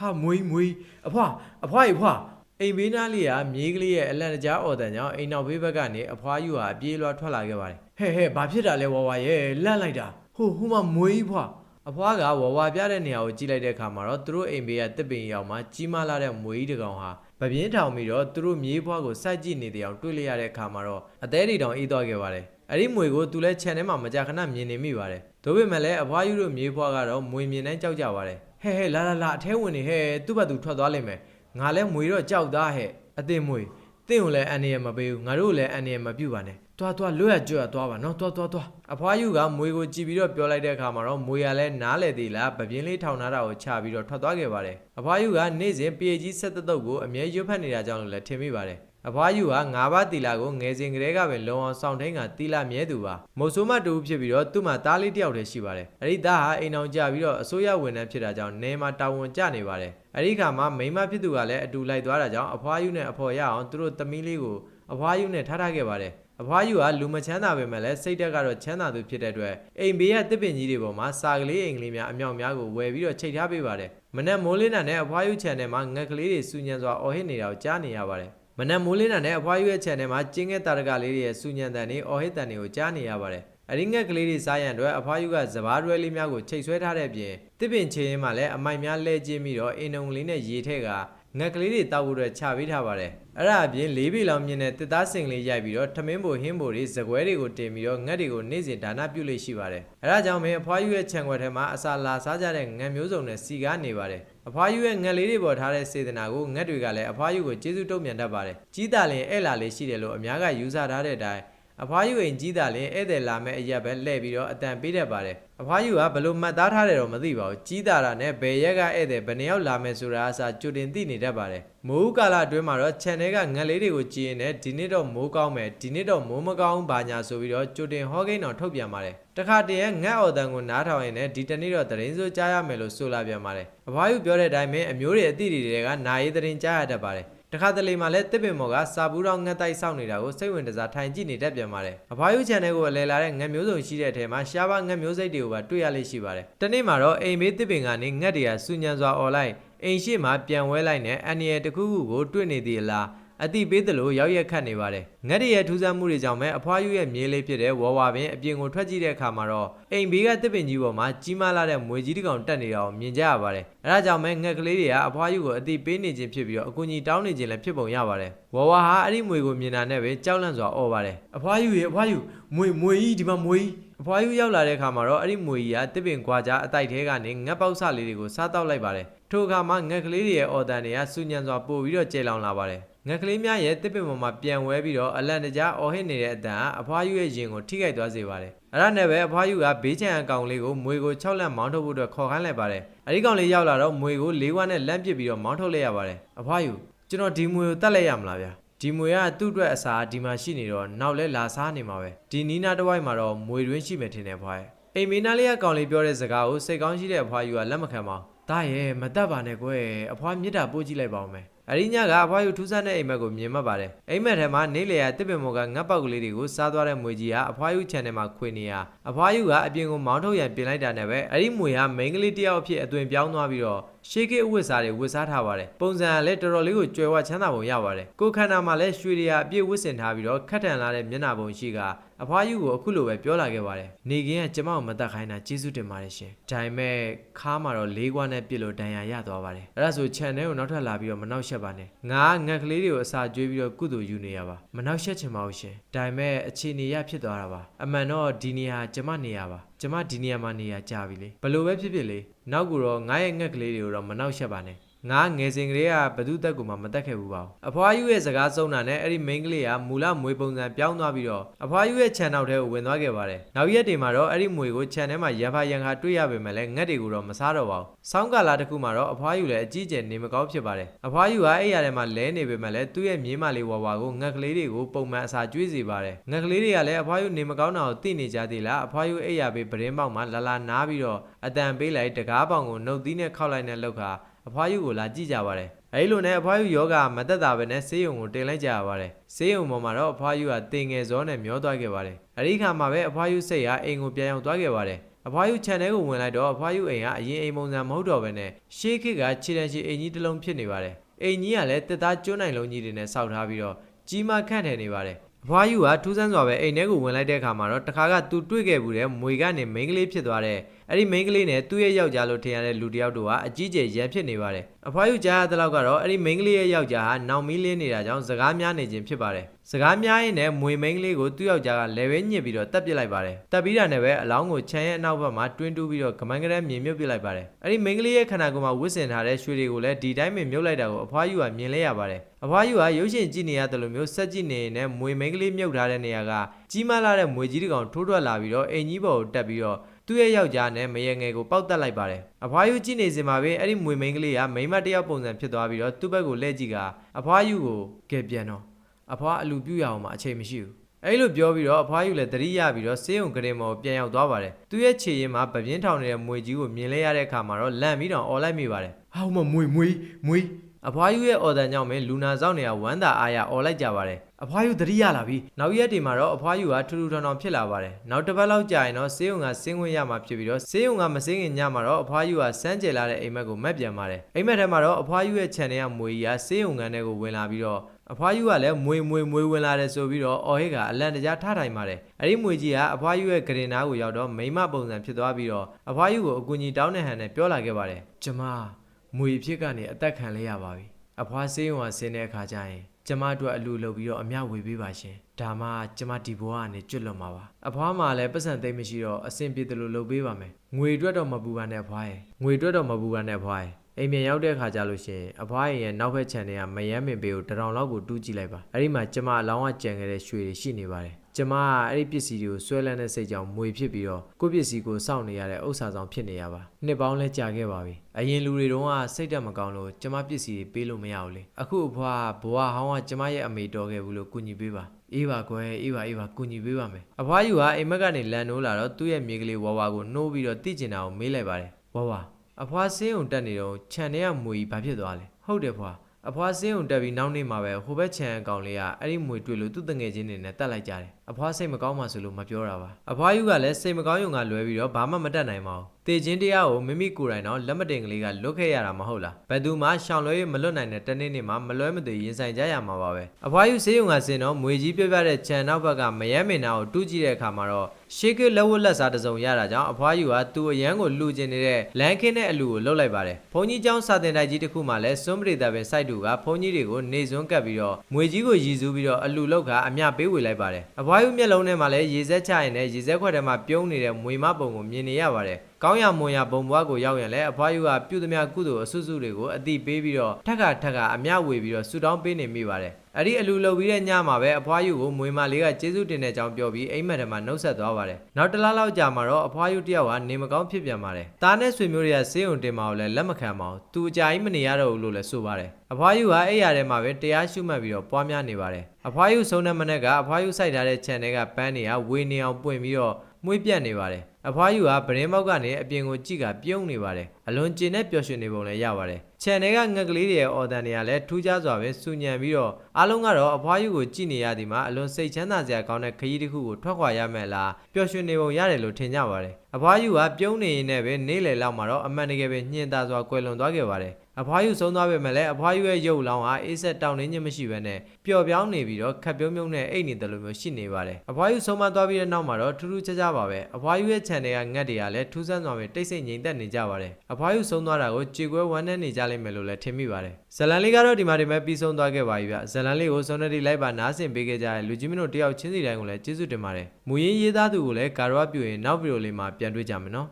ဟာမွေးမွေးအဖွားအဖွားကြီးအဖွားအိမ်ဘေးနားလေးကမြေးကလေးရဲ့အလန့်တကြားအော်တန်ကြောင့်အိမ်နောက်ဘေးဘက်ကနေအဖွားယူဟာအပြေးလွှာထွက်လာခဲ့ပါတယ်ဟဲ့ဟဲ့ဘာဖြစ်တာလဲဝါဝါရဲ့လန့်လိုက်တာဟိုဟိုမှာမွေးကြီးဖွားအဖွားကဝါဝါပြတဲ့နေရာကိုကြည့်လိုက်တဲ့အခါမှာတော့သူတို့အိမ်ဘေးကတစ်ပင်ရောက်မှာကြီးမားလာတဲ့မွေးကြီးတစ်ကောင်ဟာပပြင်းထောင်ပြီးတော့သူတို့မြေးဖွားကိုစိုက်ကြည့်နေတဲ့အောင်တွေ့လိုက်ရတဲ့အခါမှာတော့အသေးတွေတောင်အေးသွားခဲ့ပါတယ်အဲ့ဒီမွေကိုသူလည်းခြံထဲမှာမကြာခဏမြင်နေမိပါတယ်။ဒါပေမဲ့လည်းအဖွားယူတို့မြေးဖွားကတော့မွေမြင်တိုင်းကြောက်ကြပါတယ်။ ဟဲ့ဟဲ့လာလာလာအထဲဝင်နေဟဲ့သူ့ဘက်သူထွက်သွားလိမ့်မယ်။ငါလည်းမွေတော့ကြောက်သားဟဲ့အသိမွေတင့်ကိုလည်းအန်ရမပေးဘူးငါတို့လည်းအန်ရမပြုတ်ပါနဲ့။တွားတွားလွတ်ရကြွရသွားပါနော်တွားတွားတွားအဖွားယူကမွေကိုကြည့်ပြီးတော့ပြောလိုက်တဲ့အခါမှာတော့မွေရလည်းနားလေသေးလားပပြင်းလေးထောင်ထားတာကိုချပြီးတော့ထွက်သွားခဲ့ပါတယ်။အဖွားယူကနေ့စဉ်ပေကြီးဆက်သက်တုပ်ကိုအမြဲရွတ်ဖက်နေတာကြောင့်လို့လည်းထင်မိပါတယ်။ အဖွားယူဟာငါးပါးတီလာကိုငယ်စဉ်ကတည်းကပဲလုံအောင်စောင့်ထိန်ကတီလာမြဲသူပါမုတ်ဆိုးမတူဖြစ်ပြီးတော့သူ့မှာသားလေးတစ်ယောက်တည်းရှိပါတယ်အဲ့ဒီသားဟာအိမ်အောင်ကြပြီးတော့အစိုးရဝန်ထမ်းဖြစ်တာကြောင့်နေမှာတာဝန်ကျနေပါတယ်အဲ့ဒီခါမှာမိန်းမဖြစ်သူကလည်းအတူလိုက်သွားတာကြောင့်အဖွားယူနဲ့အဖော်ရအောင်သူတို့သမီးလေးကိုအဖွားယူနဲ့ထားထားခဲ့ပါတယ်အဖွားယူကလူမချမ်းသာပဲမဲ့လည်းစိတ်တက်ကတော့ချမ်းသာသူဖြစ်တဲ့အတွက်အိမ်ဘေးကတစ်ပင်ကြီးတွေပေါ်မှာစာကလေးအိမ်ကလေးများအမြောက်များကိုဝယ်ပြီးတော့ချိတ်ထားပေးပါတယ်မနေ့မိုးလင်းတာနဲ့အဖွားယူချန်ထဲမှာငက်ကလေးတွေစူညံစွာအော်ဟစ်နေတာကိုကြားနေရပါတယ် မနက်မိုးလင်းတာနဲ့အဖွားယူရဲ့ channel မှာကျင်းငယ်တာရကလေးတွေရဲ့စူညံတန်တွေအော်ဟစ်တန်တွေကိုကြားနေရပါတယ်။အရင်းငက်ကလေးတွေစားရန်အတွက်အဖွားယူကစဘာရွဲလေးများကိုချိတ်ဆွဲထားတဲ့အပြင်တစ်ပင်ချင်းရင်မှလည်းအမိုက်များလဲကျင်းပြီးတော့အင်းုံလေးနဲ့ရေထက်က ငက်ကလေးတွေတောက်ဖို့အတွက်ချပေးထားပါတယ်။အဲ့ဒါအပြင်လေးပေလောင်မြင့်တဲ့တစ်သားစင်လေးရိုက်ပြီးတော့ထမင်းဘိုဟင်းဘိုတွေဇကွဲတွေကိုတင်ပြီးတော့ငက်တွေကိုနေ့စဉ်ဒါနပြုလို့ရှိပါတယ်။အဲ့ဒါကြောင့်မင်းအဖွားယူရဲ့ခြံခွက်ထဲမှာအစာလာစားကြတဲ့ငက်မျိုးစုံနဲ့စီကားနေပါတယ်။အဖွားယူရဲ့ငက်လေးတွေပေါ်ထားတဲ့စေတနာကိုငက်တွေကလည်းအဖွားယူကိုကျေးဇူးတုံ့ပြန်တတ်ပါတယ်။ကြီးတာလင်ဧည့်လာလေးရှိတယ်လို့အများကယူဆထားတဲ့အတိုင်းအဖွားယူအိမ်ကြီးတာလင်ဧည့်သည်လာမဲ့အရက်ပဲလှည့်ပြီးတော့အတန်ပေးတတ်ပါတယ်။ အဖွားယူကဘလို့မှတ်သားထားတယ်တော့မသိပါဘူး။ကြီးတာတာနဲ့ဘယ်ရက်ကဧည့်သည်ဘယ်နှယောက်လာမဲ့ဆိုတာအစားကြိုတင်သိနေတတ်ပါတယ်။မိုးကာလအတွင်းမှာတော့ channel ကငက်လေးတွေကိုကြည်ရင်လည်းဒီနေ့တော့မိုးကောင်းမယ်ဒီနေ့တော့မိုးမကောင်းဘာညာဆိုပြီးတော့ကြိုတင်ဟောကိန်းတော်ထုတ်ပြန်ပါတယ်။တခါတည်းငက်အော်တန်ကိုနားထောင်ရင်လည်းဒီတနေ့တော့သတင်းစိုးကြားရမယ်လို့ဆိုလာပြန်ပါတယ်။အဖွားယူပြောတဲ့အတိုင်းပဲအမျိုးတွေအသည့်တွေကနာရေးသတင်းကြားရတတ်ပါတယ်။ တခါတလေမှလည်းတစ်ပင်မော်ကစာဘူးတော်ငက်တိုက်ဆောက်နေတာကိုစိတ်ဝင်တစားထိုင်ကြည့်နေတတ်ပြန်ပါတယ်။အဖွားယူ channel ကိုအလဲလာတဲ့ငက်မျိုးစုံရှိတဲ့အထဲမှာရှားပါငက်မျိုးစိတ်တွေကိုပါတွေ့ရလိမ့်ရှိပါတယ်။တနေ့မှာတော့အိမ်မေးတစ်ပင်ကနေငက်တွေကစူညံစွာអော်လိုက်အိမ်ရှိမှပြန်ဝဲလိုက်နဲ့အန်ရယ်တစ်ခုခုကိုတွေ့နေသေးလား အတိပေးသလိုရောက်ရက်ခတ်နေပါတယ်ငက်ရရဲ့ထူးဆန်းမှုတွေကြောင့်ပဲအဖွားယူရဲ့မြေးလေးဖြစ်တဲ့ဝေါ်ဝါပင်အပြင်ကိုထွက်ကြည့်တဲ့အခါမှာတော့အိမ်ဘေးကတစ်ပင်ကြီးပေါ်မှာကြီးမားလာတဲ့မွေကြီးတစ်ကောင်တက်နေတာကိုမြင်ကြရပါတယ်အဲဒါကြောင့်ပဲငက်ကလေးတွေကအဖွားယူကိုအတိပေးနေခြင်းဖြစ်ပြီးတော့အကူကြီးတောင်းနေခြင်းလည်းဖြစ်ပုံရပါတယ်ဝေါ်ဝါဟာအဲ့ဒီမွေကိုမြင်တာနဲ့ပဲကြောက်လန့်စွာអော်ပါတယ်အဖွားယူရဲ့အဖွားယူမွေမွေကြီးဒီမှာမွေကြီးအဖွားယူရောက်လာတဲ့အခါမှာတော့အဲ့ဒီမွေကြီးကတစ်ပင်ကွာကြားအတိုက်ထဲကနေငက်ပေါက်ဆလေးတွေကိုစားတောက်လိုက်ပါတယ်ထိုအခါမှာငက်ကလေးတွေရဲ့အော်တန်တွေကစူညံစွာပို့ပြီးတော့ကျေလောင်လာပါတယ် ငက်ကလေးများရဲ့တစ်ပင်ပေါ်မှာပြန်ဝဲပြီးတော့အလန့်တကြားအော်ဟစ်နေတဲ့အတန်ကအဖွားယူရဲ့ရင်ကိုထိခိုက်သွားစေပါတယ်အဲ့ဒါနဲ့ပဲအဖွားယူကဘေးချံအကောင်လေးကိုမွေကို၆လက်မောင်းထုတ်ဖို့အတွက်ခေါ်ခိုင်းလိုက်ပါတယ်အဲ့ဒီကောင်လေးရောက်လာတော့မွေကိုလေးဝါးနဲ့လမ်းပစ်ပြီးတော့မောင်းထုတ်လိုက်ရပါတယ်အဖွားယူကျွန်တော်ဒီမွေကိုတတ်လိုက်ရမလားဗျာဒီမွေကသူ့အတွက်အစာဒီမှာရှိနေတော့နောက်လဲလာစားနေမှာပဲဒီနီးနာတစ်ဝိုက်မှာတော့မွေတွင်းရှိမယ်ထင်တယ်ဖွားရဲ့အိမ်မင်းသားလေးကကောင်လေးပြောတဲ့စကားကိုစိတ်ကောင်းရှိတဲ့အဖွားယူကလက်မခံပါဘူးဒါရဲ့မတတ်ပါနဲ့ကွယ်အဖွားမြစ်တာပို့ကြည့်လိုက်ပါဦးမယ် အရိညာကအဖွားယူထူးဆန်းတဲ့အိမ်မက်ကိုမြင်မှတ်ပါတယ်အိမ်မက်ထဲမှာနေလေရတစ်ပင်မော်ကငတ်ပေါက်ကလေးတွေကိုစားသွားတဲ့မွေကြီးဟာအဖွားယူ channel မှာခွေနေရအဖွားယူကအပြင်ကိုမောင်းထုတ်ရန်ပြင်လိုက်တာနဲ့ပဲအဲ့ဒီမွေဟာမိန်းကလေးတစ်ယောက်အဖြစ်အသွင်ပြောင်းသွားပြီးတော့ရှေးကေအဝတ်စားတွေဝတ်စားထားပါတယ်ပုံစံကလည်းတော်တော်လေးကိုကြွယ်ဝချမ်းသာပုံရပါတယ်ကိုယ်ခန္ဓာမှာလည်းရွှေတွေအပြည့်ဝတ်ဆင်ထားပြီးတော့ခက်ထန်လာတဲ့မျက်နှာပုံရှိက အဖွားယူကိုအခုလိုပဲပြောလာခဲ့ပါတယ်နေကင်းကကျမကိုမတတ်ခိုင်းတာကျေးဇူးတင်ပါတယ်ရှင်ဒါပေမဲ့ခါမှာတော့လေးကွာနဲ့ပြစ်လို့ဒဏ်ရာရသွားပါတယ်အဲ့ဒါဆို channel ကိုနောက်ထပ်လာပြီးတော့မနှောက်ယှက်ပါနဲ့ငါငက်ကလေးတွေကိုအစာကျွေးပြီးတော့ကုသိုလ်ယူနေရပါမနှောက်ယှက်ချင်ပါဘူးရှင်ဒါပေမဲ့အခြေအနေရဖြစ်သွားတာပါအမှန်တော့ဒီနေရာကျမနေရပါကျမဒီနေရာမှာနေရကြပြီလေဘလို့ပဲဖြစ်ဖြစ်လေနောက်ကူတော့ငါရဲ့ငက်ကလေးတွေကိုတော့မနှောက်ယှက်ပါနဲ့ ငါငယ်စဉ်ကလေးကဘသူတက်ကူမှမတက်ခဲ့ဘူးပါဘူးအဖွားယူရဲ့စကားစုံတာနဲ့အဲ့ဒီမိန်းကလေးကမူလမွေပုံစံပြောင်းသွားပြီးတော့အဖွားယူရဲ့ခြံနောက်ထဲကိုဝင်သွားခဲ့ပါတယ်နောက်ရက်တွေမှာတော့အဲ့ဒီမွေကိုခြံထဲမှာရံဖာရံခါတွေ့ရပေမဲ့လည်းငက်တွေကိုတော့မစားတော့ပါဘူးစောင်းကာလာတစ်ခုမှာတော့အဖွားယူလည်းအကြီးကျယ်နေမကောင်းဖြစ်ပါတယ်အဖွားယူကအဲ့ရထဲမှာလဲနေပေမဲ့လည်းသူ့ရဲ့မြေးမလေးဝါဝါကိုငက်ကလေးတွေကိုပုံမှန်အစာကျွေးစေပါတယ်ငက်ကလေးတွေကလည်းအဖွားယူနေမကောင်းတာကိုသိနေကြသေးလားအဖွားယူအဲ့ရပေးပရင်းပေါက်မှာလာလာနားပြီးတော့အတန်ပေးလိုက်တကားပေါင်ကိုနှုတ်သီးနဲ့ခောက်လိုက်တဲ့လောက်ခါ အဖွားယူကိုလာကြည့်ကြပါတယ်အဲဒီလိုနဲ့အဖွားယူယောဂမတက်တာပဲနဲ့ဆေးရုံကိုတင်လိုက်ကြရပါတယ်ဆေးရုံပေါ်မှာတော့အဖွားယူကတင်ငယ်စောနဲ့မျောသွားခဲ့ပါတယ်အဲဒီခါမှာပဲအဖွားယူစိတ်ဟာအိမ်ကိုပြန်ရောက်သွားခဲ့ပါတယ်အဖွားယူခြံထဲကိုဝင်လိုက်တော့အဖွားယူအိမ်ကအရင်အိမ်ပုံစံမဟုတ်တော့ဘဲနဲ့ရှေးခေတ်ကခြေတံရှိအိမ်ကြီးတစ်လုံးဖြစ်နေပါတယ်အိမ်ကြီးကလည်းတက်သားကျွန်းနိုင်လုံးကြီးတွေနဲ့စောက်ထားပြီးတော့ကြီးမားခန့်ထည်နေပါတယ် အဖွားယူကထူးဆန်းစွာပဲအိမ်ထဲကိုဝင်လိုက်တဲ့အခါမှာတော့တခါကသူတွေ့ခဲ့ဘူးတဲ့မွေကနေမိန်းကလေးဖြစ်သွားတဲ့အဲ့ဒီမိန်းကလေးနဲ့သူ့ရဲ့ယောက်ျားလို့ထင်ရတဲ့လူတစ်ယောက်တို့ကအကြီးကျယ်ရန်ဖြစ်နေပါတယ်အဖွားယူကြားရတဲ့လောက်ကတော့အဲ့ဒီမိန်းကလေးရဲ့ယောက်ျားဟာနောင်မီးလင်းနေတာကြောင့်စကားများနေခြင်းဖြစ်ပါတယ် စကားများရင်လည်းမွေမိန်းကလေးကိုသူ့ယောက်ျားကလဲဝဲညစ်ပြီးတော့တပ်ပစ်လိုက်ပါတယ်တပ်ပြီးတာနဲ့ပဲအလောင်းကိုခြံရဲ့အနောက်ဘက်မှာတွင်းတူးပြီးတော့ကမန်းကလေးမြေမြုပ်ပစ်လိုက်ပါတယ်အဲ့ဒီမိန်းကလေးရဲ့ခန္ဓာကိုယ်မှာဝစ်စင်ထားတဲ့ရွှေတွေကိုလည်းဒီတိုင်းပဲမြုပ်လိုက်တာကိုအဖွားယူကမြင်လဲရပါတယ်အဖွားယူကရုပ်ရှင်ကြည့်နေရတယ်လို့မျိုးစက်ကြည့်နေရင်လည်းမွေမိန်းကလေးမြုပ်ထားတဲ့နေရာကကြီးမားလာတဲ့မွေကြီးတစ်ကောင်ထိုးထွက်လာပြီးတော့အိမ်ကြီးပေါ်ကိုတက်ပြီးတော့သူ့ရဲ့ယောက်ျားနဲ့မရေငယ်ကိုပောက်တက်လိုက်ပါတယ်အဖွားယူကြည့်နေစင်မှာပဲအဲ့ဒီမွေမိန်းကလေးကမိန်းမတစ်ယောက်ပုံစံဖြစ်သွားပြီးတော့သူ့ဘက်ကိုလှည့်ကြည့်ကအဖွားယူကိုကဲပြန်တော့ အဖွားအလူပြူရအောင်မှအချိန်မရှိဘူးအဲ့လိုပြောပြီးတော့အဖွားယူလည်းတတိယပြီးတော့ဆေးရုံကရင်မော်ပြန်ရောက်သွားပါတယ်သူ့ရဲ့ခြေရင်းမှာပပြင်းထောင်နေတဲ့မွေကြီးကိုမြင်လဲရတဲ့အခါမှာတော့လန့်ပြီးတော့អော်လိုက်မိပါတယ်ဟာဟိုမမွေမွေမွေအဖွားယူရဲ့အော်တန်ကြောင့်ပဲလူနာဆောင်နေရဝမ်းသာအားရអော်လိုက်ကြပါတယ်အဖွားယူတတိယလာပြီနောက်ရက်တွေမှာတော့အဖွားယူကထူထူထောင်ထောင်ဖြစ်လာပါတယ်နောက်တစ်ပတ်လောက်ကြာရင်တော့ဆေးရုံကဆင်းခွင့်ရမှာဖြစ်ပြီးတော့ဆေးရုံကမဆင်းခင်ညမှာတော့အဖွားယူကစမ်းကြယ်လာတဲ့အိမ်မက်ကိုမက်ပြန်ပါတယ်အိမ်မက်ထဲမှာတော့အဖွားယူရဲ့ခြံထဲကမွေကြီးကဆေးရုံကန်ထဲကိုဝင်လာပြီးတော့ အဖွားယူကလည်းမွေမွေမွေဝင်လာတယ်ဆိုပြီးတော့အော်ဟစ်ကအလန်တကြားထထိုင်ပါတယ်အဲ့ဒီမွေကြီးကအဖွားယူရဲ့ဂရင်နာကိုရောက်တော့မိမပုံစံဖြစ်သွားပြီးတော့အဖွားယူကိုအကူအညီတောင်းတဲ့ဟန်နဲ့ပြောလာခဲ့ပါတယ်ကျမမွေဖြစ်ကနေအသက်ခံလဲရပါပြီအဖွားဆေးရုံကဆင်းတဲ့အခါကျရင်ကျမတို့အလူလုပ်ပြီးတော့အမျှဝေပေးပါရှင်ဒါမှကျမဒီဘဝကနေကျွတ်လွတ်မှာပါအဖွားမှလည်းပတ်စံသိမ့်မရှိတော့အဆင်ပြေတယ်လို့လုပ်ပေးပါမယ်ငွေအတွက်တော့မပူပါနဲ့အဖွားရဲ့ငွေအတွက်တော့မပူပါနဲ့အဖွားရဲ့ အိမ်မြန်ရောက်တဲ့အခါကျလို့ရှိရင်အဖွားရဲ့ရဲ့နောက်ဘက်ခြံထဲကမယမ်းမင်ပေကိုတစ်ထောင်လောက်ကိုတူးကြည့်လိုက်ပါအဲ့ဒီမှာကျမအလောင်းကကြံခဲ့တဲ့ရွှေတွေရှိနေပါတယ်ကျမကအဲ့ဒီပစ္စည်းတွေကိုဆွဲလန်းတဲ့စိတ်ကြောင့်မွေဖြစ်ပြီးတော့ကိုယ့်ပစ္စည်းကိုစောင့်နေရတဲ့ဥစ္စာဆောင်ဖြစ်နေရပါနှစ်ပေါင်းလဲကြာခဲ့ပါပြီအရင်လူတွေတုန်းကစိတ်ဓာတ်မကောင်းလို့ကျမပစ္စည်းတွေပေးလို့မရဘူးလေအခုအဖွားကဘဝဟောင်းကကျမရဲ့အမေတော်ခဲ့ဘူးလို့ကူညီပေးပါအေးပါကွယ်အေးပါအေးပါကူညီပေးပါမယ်အဖွားယူကအိမ်မက်ကနေလန်နိုးလာတော့သူ့ရဲ့မြေကလေးဝါဝါကိုနှိုးပြီးတော့တိကျင်တာကိုမေးလိုက်ပါတယ်ဝါဝါ အဖွားစင်းုံတက်နေတော့ခြံထဲကမွေကြီးဘာဖြစ်သွားလဲဟုတ်တယ်ဖွာအဖွားစင်းုံတက်ပြီးနောက်နေ့မှာပဲဟိုဘက်ခြံအကောင်လေးကအဲ့ဒီမွေတွေ့လို့သူ့တငယ်ချင်းတွေနဲ့တက်လိုက်ကြတယ် အဖွားစိတ်မကောင်းမှဆိုလို့မပြောတာပါအဖွားယူကလည်းစိတ်မကောင်းယုံကလွဲပြီးတော့ဘာမှမတတ်နိုင်ပါဘူးတေချင်းတရားကိုမိမိကိုယ်တိုင်တော့လက်မတင်ကလေးကလွတ်ခဲ့ရတာမဟုတ်လားဘယ်သူမှရှောင်လွဲ၍မလွတ်နိုင်တဲ့တနေ့နေ့မှာမလွဲမသွေရင်ဆိုင်ကြရမှာပါပဲအဖွားယူဆေးရုံကစင်တော့မွေကြီးပြပြတဲ့ခြံနောက်ဘက်ကမယမ်းမင်နာကိုတူးကြည့်တဲ့အခါမှာတော့ရှေးကလက်ဝတ်လက်စားတစ်စုံရတာကြောင့်အဖွားယူကသူ့အရန်ကိုလှူကျင်နေတဲ့လမ်းခင်းတဲ့အလူကိုလှုပ်လိုက်ပါတယ်ဘုန်းကြီးကျောင်းစာတင်တိုက်ကြီးတစ်ခုမှလည်းစွန်းပရိသတ်ပင်စိုက်တူကဘုန်းကြီးတွေကိုနေစွန်းကပ်ပြီးတော့မွေကြီးကိုရည်စူးပြီးတော့အလူလောက်က အမျှပေးဝေလိုက်ပါတယ်အဖွားယူမျက်လုံးထဲမှာလည်းရေစက်ချရင်လည်းရေစက်ခွက်ထဲမှာပြုံးနေတဲ့မွေမပုံကိုမြင်နေရပါတယ် ကောင်းရမွန်ရဘုံဘွားကိုရောက်ရင်လည်းအဖွားယူကပြုသမျှကုသိုလ်အဆုစုတွေကိုအတိပေးပြီးတော့ထက်ခါထက်ခါအမျှဝေပြီးတော့ဆူတောင်းပေးနေမိပါတယ်အဲ့ဒီအလူလုပ်ပြီးတဲ့ညမှာပဲအဖွားယူကိုမွေမလေးကကျေးဇူးတင်တဲ့အကြောင်းပြောပြီးအိမ်မက်ထဲမှာနှုတ်ဆက်သွားပါတယ်နောက်တစ်လားလောက်ကြာမှာတော့အဖွားယူတယောက်ကနေမကောင်းဖြစ်ပြန်ပါတယ်တားနဲ့ဆွေမျိုးတွေကဆေးရုံတင်มาကိုလည်းလက်မခံပါဘူးသူအကြာကြီးမနေရတော့ဘူးလို့လည်းဆိုပါတယ်အဖွားယူကအဲ့ရထဲမှာပဲတရားရှုမှတ်ပြီးတော့ပွားများနေပါတယ်အဖွားယူဆုံးတဲ့မနေ့ကအဖွားယူစိုက်ထားတဲ့ခြံထဲကပန်းတွေကဝေနေအောင်ပွင့်ပြီးတော့ မှုေးပြတ်နေပါတယ်အဖွားယူကဗရင်မောက်ကနေအပြင်ကိုကြည့်ကပြုံးနေပါတယ်အလွန်ကျင်တဲ့ပျော်ရွှင်နေပုံလည်းရပါတယ်ခြံထဲကငက်ကလေးတွေရဲ့အော်တန်တွေကလည်းထူးခြားစွာပဲစူညံပြီးတော့အားလုံးကတော့အဖွားယူကိုကြည့်နေရသည်မှာအလွန်စိတ်ချမ်းသာစရာကောင်းတဲ့ခရီးတစ်ခုကိုထွက်ခွာရမယ်လားပျော်ရွှင်နေပုံရတယ်လို့ထင်ကြပါတယ်အဖွားယူကပြုံးနေရင်လည်းပဲနေ့လယ်လောက်မှာတော့အမှန်တကယ်ပဲညှင်သာစွာကွယ်လွန်သွားခဲ့ပါတယ် အဖွားယူဆုံးသွားပေမဲ့လည်းအဖွားယူရဲ့ရုပ်လောင်းဟာအေးဆက်တောင်းနေခြင်းမရှိဘဲနဲ့ပျော်ပြောင်းနေပြီးတော့ခပ်ပြုံးပြုံးနဲ့အိတ်နေတယ်လို့မျိုးရှိနေပါတယ်အဖွားယူဆုံးမသွားပြီးတဲ့နောက်မှာတော့ထူးထူးခြားခြားပါပဲအဖွားယူရဲ့ခြံတွေကငတ်တွေကလည်းထူးဆန်းစွာပဲတိတ်ဆိတ်ငြိမ်သက်နေကြပါတယ်အဖွားယူဆုံးသွားတာကိုကြေကွဲဝမ်းနည်းနေကြလိမ့်မယ်လို့လည်းထင်မိပါတယ်ဇလန်လေးကတော့ဒီမှာဒီမဲ့ပြီးဆုံးသွားခဲ့ပါပြီဗျဇလန်လေးကိုစုံနေတီလိုက်ပါနားဆင်ပေးခဲ့ကြတဲ့လူကြီးမင်းတို့တယောက်ချင်းစီတိုင်းကိုလည်းကျေးဇူးတင်ပါတယ်မူရင်းရေးသားသူကိုလည်းကာရဝပြုရင်နောက်ဗီဒီယိုလေးမှာပြန်တွေ့ကြမယ်နော်